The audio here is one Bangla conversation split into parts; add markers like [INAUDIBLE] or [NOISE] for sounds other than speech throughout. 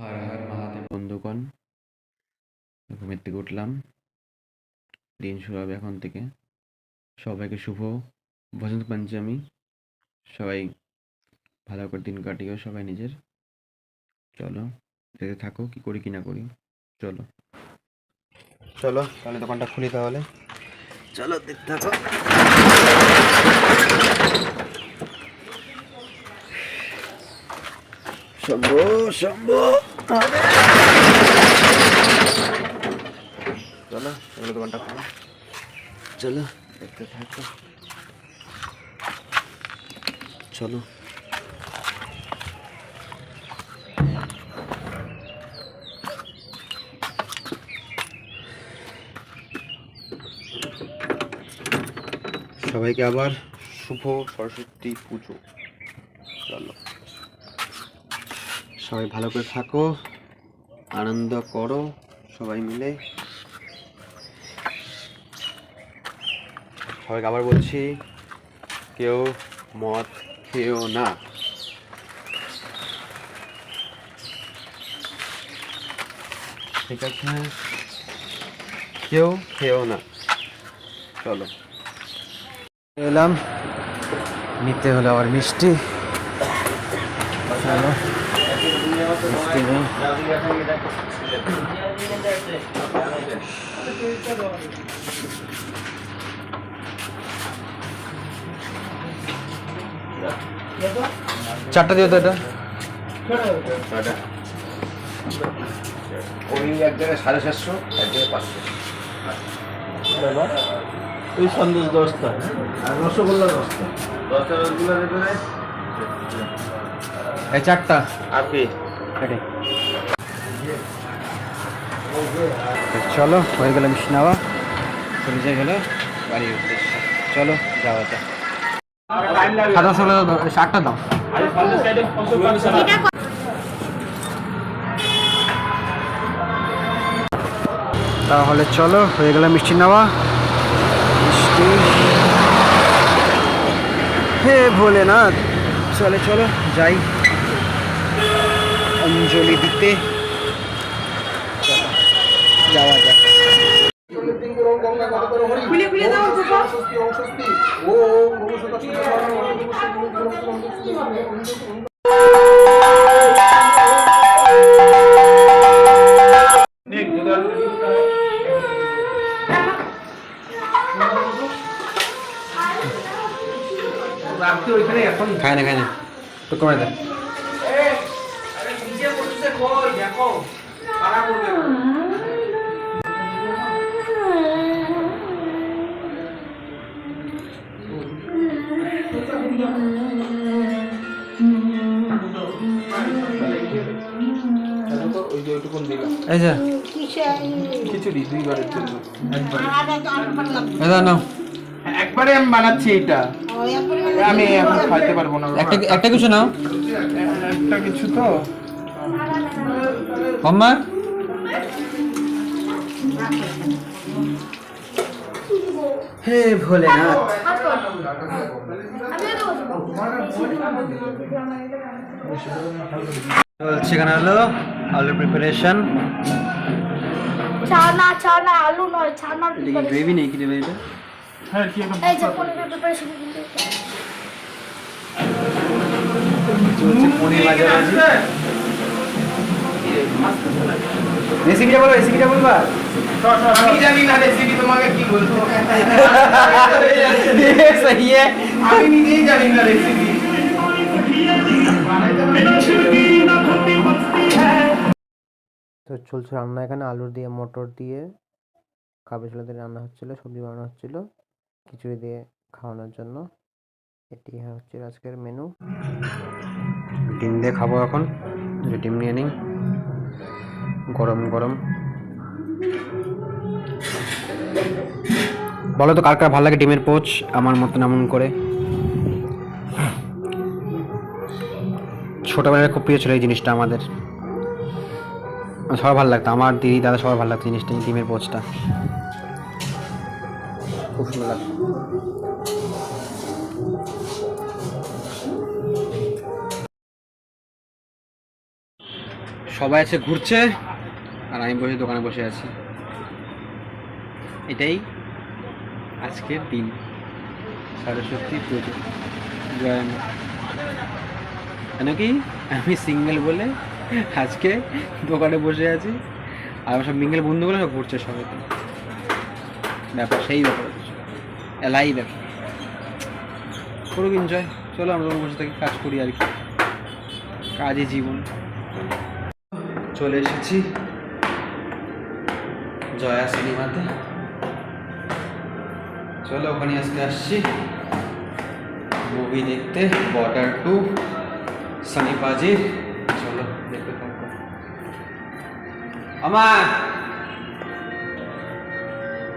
হর হর মহাদেব বন্ধুগণ ঘুমের থেকে উঠলাম। দিন শুরু হবে এখন থেকে। সবাইকে শুভ বসন্ত পঞ্চমী। সবাই ভালো করে দিন কাটিও সবাই নিজের। চলো দেখতে থাকো কি করি কি না করি। চলো। চলো তাহলে দোকানটা খুলি তাহলে। চলো দেখতে থাকো। শম্ভু শম্ভু! চলো এগুলো দোকানটা খোলো চলো। দেখতে থাকো। চলো। সবাইকে আবার শুভ সরস্বতী পুজো। চলো। সবাই ভালো করে থাকো। আনন্দ করো সবাই মিলে। সবাইকে আবার বলছি, কেউ মদ খেয়েও না। ঠিক আছে? কেউ খেয়েও না। চলো। এলাম। নিতে হলো আবার মিষ্টি। চলো। চারটা দিও তো এটা। ওই এক জায়গায় সাড়ে সাতশো এক জায়গায় পাঁচশো। ওই সন্দেশ দশটা আর রসগোল্লা দশটা। দেবে চারটা। আপনি চলো, হয়ে গেল নেওয়া। চলে যাই হলো বাড়ির উদ্দেশ্যে। চলো, যাওয়া যাক। সাদা ষোলো ষাটটা দাও। তাহলে চলো, হয়ে গেল মিষ্টি নেওয়া। মিষ্টি। হে ভোলেনাথ। চলে, চলো, যাই। অঞ্জলি দিতে। যাওয়া যাক। খায় না খায় না। তো কমে দেয় খিচুড়ি দুইবারের জন্য একবার নাও। একবারে আমি বানাচ্ছি এটা। আমি এখন খাইতে পারব না। একটা একটা কিছু নাও। একটা কিছু তো। মাম্মা হে ভোলেনাথ। এখানে হলো আলু প্রিপারেশন ছানা ছানা আলু নয় এটা গ্রেভি নেই কি দেবে এটা? হ্যাঁ কি একটা এই যে পনিরের প্রিপারেশন কিন্তু। পনির ভাজাভাজি রেসিপিটা বলো রেসিপিটা বলবা? আমি জানি না রেসিপি তোমাকে কি বলব? সহি আমি নিজেই জানি না রেসিপি তো চলছে রান্না এখানে আলু দিয়ে মটর দিয়ে। কাবলি ছোলা দিয়ে রান্না হচ্ছিল সবজি বানানো হচ্ছিল খিচুড়ি দিয়ে খাওয়ানোর জন্য। এটি হচ্ছে আজকের মেনু ডিম দিয়ে খাব এখন ডিম নিয়ে নিই। গরম গরম। বলো তো, কার কার ভালো লাগে ডিমের পোচ? আমার মতন এমন করে। ছোটবেলায় খুব প্রিয় ছিল এই জিনিসটা আমাদের। সবার ভালো লাগতো, আমার দিদি, দাদা সবার ভালো লাগতো জিনিসটা এই ডিমের পোচটা। খুব সুন্দর লাগতো। সবাই আছে, ঘুরছে। আর আমি বসে দোকানে বসে আছি। এটাই আজকের দিন। সরস্বতী পুজো। জয়। কেন কি? আমি সিঙ্গেল বলে আজকে দোকানে বসে আছি। আর আমার সব মিঙ্গেল বন্ধুগুলো সব ঘুরছে সবাই। ব্যাপার সেই ব্যাপার। এলাই ব্যাপার। করুক এনজয় চলো আমরা বসে থাকি, কাজ করি আর কি। কাজই জীবন। চলে এসেছি। জয়া সিনেমাতে। চলো ওখানে আজকে আসছি। মুভি দেখতে বর্ডার টু সানি পাজি চলো দেখতে থাকো। আমার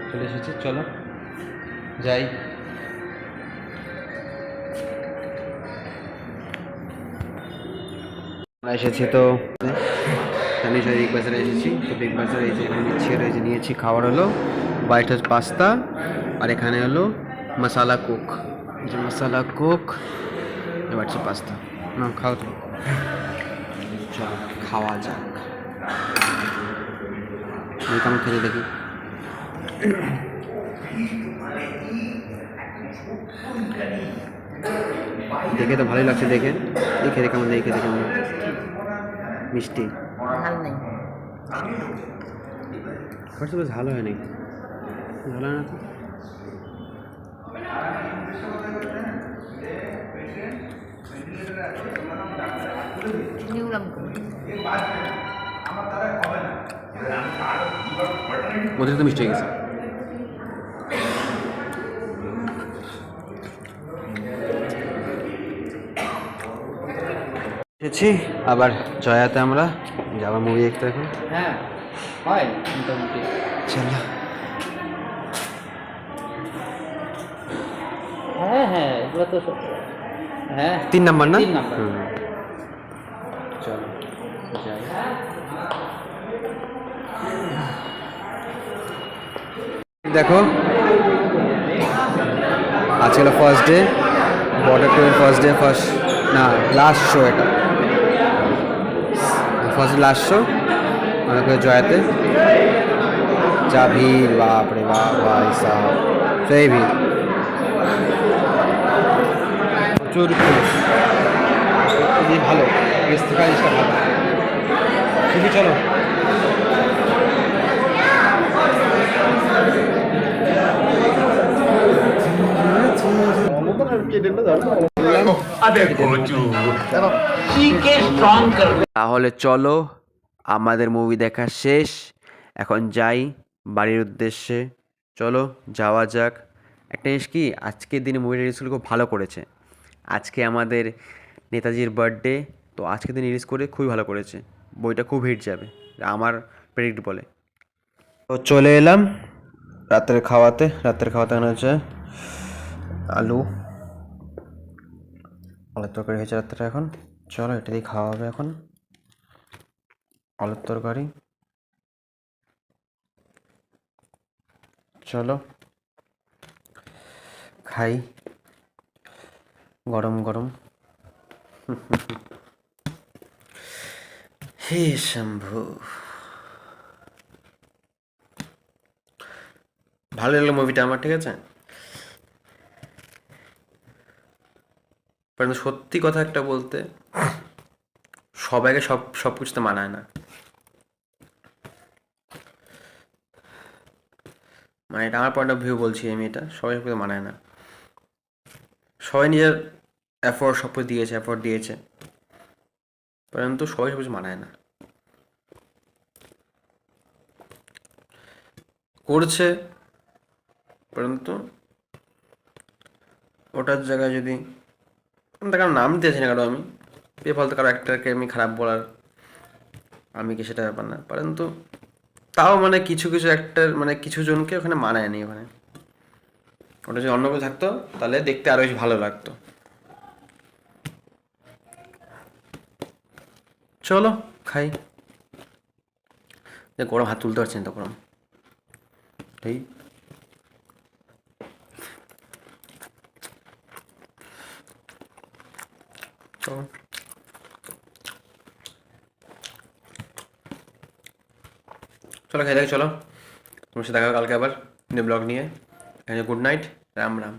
চলে এসেছি, চলো। যাই। এসেছি তো। আমি সবাই বিগ বাজারে এসেছি। তো বিগ বাজারে এই যে এখানে এই যে নিয়েছি খাবার হলো হোয়াইট হাউস পাস্তা আর এখানে হলো মশালা কোক এই যে মশালা কোক এবার হচ্ছে পাস্তা না খাও তো চলো, খাওয়া যাক। আমি কেমন খেতে দেখি? দেখে তো ভালোই লাগছে দেখে। দেখে দেখে কেমন দেখে দেখে কেমন? মিষ্টি। ভালো নেই। বেশ ভালো হয় নাকি ভালো হয় না তো? তো মিষ্টি হয়ে গেছে। এসেছি। আবার জয়াতে আমরা। যাবার মুভি দেখতে এখন হ্যাঁ হয় মোটামুটি। চলো। হ্যাঁ হ্যাঁ এগুলো তো হ্যাঁ। তিন নাম্বার না? তিন নাম্বার। চলো যাই। দেখো আজকে হলো first day Border two first day first না লাস্ট শো এটা। ফার্স্ট আসছো। অনেক জয়াতে। যা ভিড় বাপরে বাপ ভাই সাহ সেই ভিড়। প্রচুর ভালো বেশ থেকে জিনিসটা ভালো। ঠিকই চলো। তাহলে চলো আমাদের মুভি দেখা শেষ। এখন যাই বাড়ির উদ্দেশ্যে। চলো যাওয়া যাক। একটা জিনিস কি, আজকের দিনে মুভিটা রিলিজ খুব ভালো করেছে। আজকে আমাদের নেতাজির বার্থডে তো আজকের দিন রিলিজ করে খুবই ভালো করেছে। বইটা খুব হিট যাবে, আমার প্রেডিক্ট বলে। তো চলে এলাম রাতের খাওয়াতে। রাতের খাওয়াতে আনা হচ্ছে আলু। আলুর তরকারি হয়েছে রাত্রে এখন। চলো এটা দিয়ে খাওয়া হবে এখন। আলুর তরকারি। চলো, খাই। গরম গরম। [LAUGHS] হে শম্ভু। ভালো লাগল মুভিটা আমার, ঠিক আছে? কারণ সত্যি কথা একটা বলতে, সবাইকে সব সব কিছুতে মানায় না। মানে এটা আমার পয়েন্ট অফ ভিউ বলছি আমি এটা, সবাই সব মানায় না। সবাই নিজের এফোর্ট সব কিছু দিয়েছে এফোর্ট দিয়েছে। পরন্তু সবাই সব কিছু মানায় না। করছে, পরন্তু ওটার জায়গায় যদি কারণ নাম দিয়েছি না কারও আমি এ ফলতে কারও একটাকে আমি খারাপ বলার, আমি কি সেটা ব্যাপার না। পরন্তু তাও মানে কিছু কিছু একটার মানে কিছু জনকে ওখানে মানায় মানায়নি ওখানে। ওটা যদি অন্য কেউ থাকতো, তাহলে দেখতে আরও বেশি ভালো লাগতো। চলো, খাই। গরম হাত তুলতে পারছি না তো গরম এই। চলো। চলো খাই দেখে চলো। তোমার সাথে দেখা কালকে আবার। ব্লগ নিয়ে। Good night Ram Ram.